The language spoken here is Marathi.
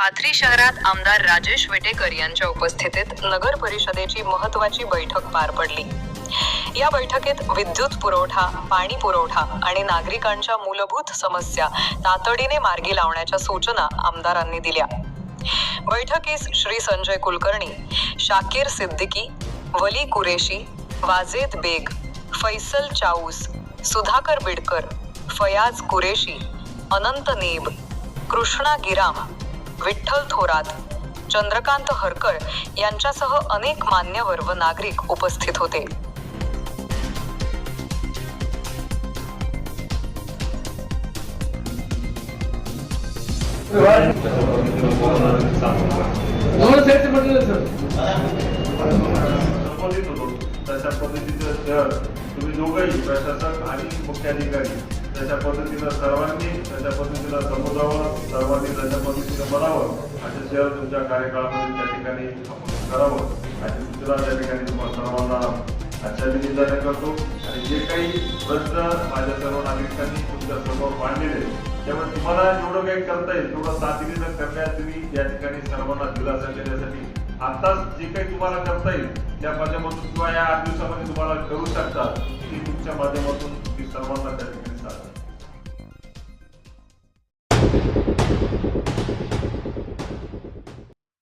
पाथरी शहरात आमदार राजेश विटेकर यांच्या उपस्थितीत नगर परिषदेची महत्वाची बैठक पार पडली. या बैठकीत विद्युत पुरवठा पाणी पुरवठा आणि नागरिकांच्या मूलभूत समस्या तातडीने मार्गी लावण्याच्या सूचना आमदारांनी दिल्या. बैठकीस श्री संजय कुलकर्णी शाकीर सिद्दीकी वली कुरेशी वाजेद बेग फैसल चाऊस सुधाकर बिडकर फयाज कुरेशी अनंत नेब कृष्णा गिराम विठ्ठल थोरात चंद्रकांत हरकर यांच्यासह अनेक मान्यवर व नागरिक उपस्थित होते. तशा पद्धतीचं तुम्ही दोघंही प्रशासक आणि मुख्याधिकारी त्याच्या पद्धतीनं सर्वांनी त्याच्या पद्धतीनं समजावं सर्वांनी त्याच्या पद्धतीनं बनावं असं शहर तुमच्या कार्यकाळामध्ये त्या ठिकाणी आपण करावं. अशी सूचना त्या ठिकाणी तुम्हाला सर्वांना आजच्या निमित्ताने करतो. आणि जे काही प्रश्न माझ्या सर्व नागरिकांनी तुमच्यासमोर मांडलेले त्यामुळे तुम्हाला जेवढं काही करता येईल तेवढं तातडीनं करण्यात तुम्ही या ठिकाणी सर्वांना दिलासा देण्यासाठी आताच जे काही तुम्हाला करता येईल त्या माध्यमातून किंवा या आठ दिवसामध्ये तुम्हाला करू शकता ती तुमच्या माध्यमातून ती सर्वांना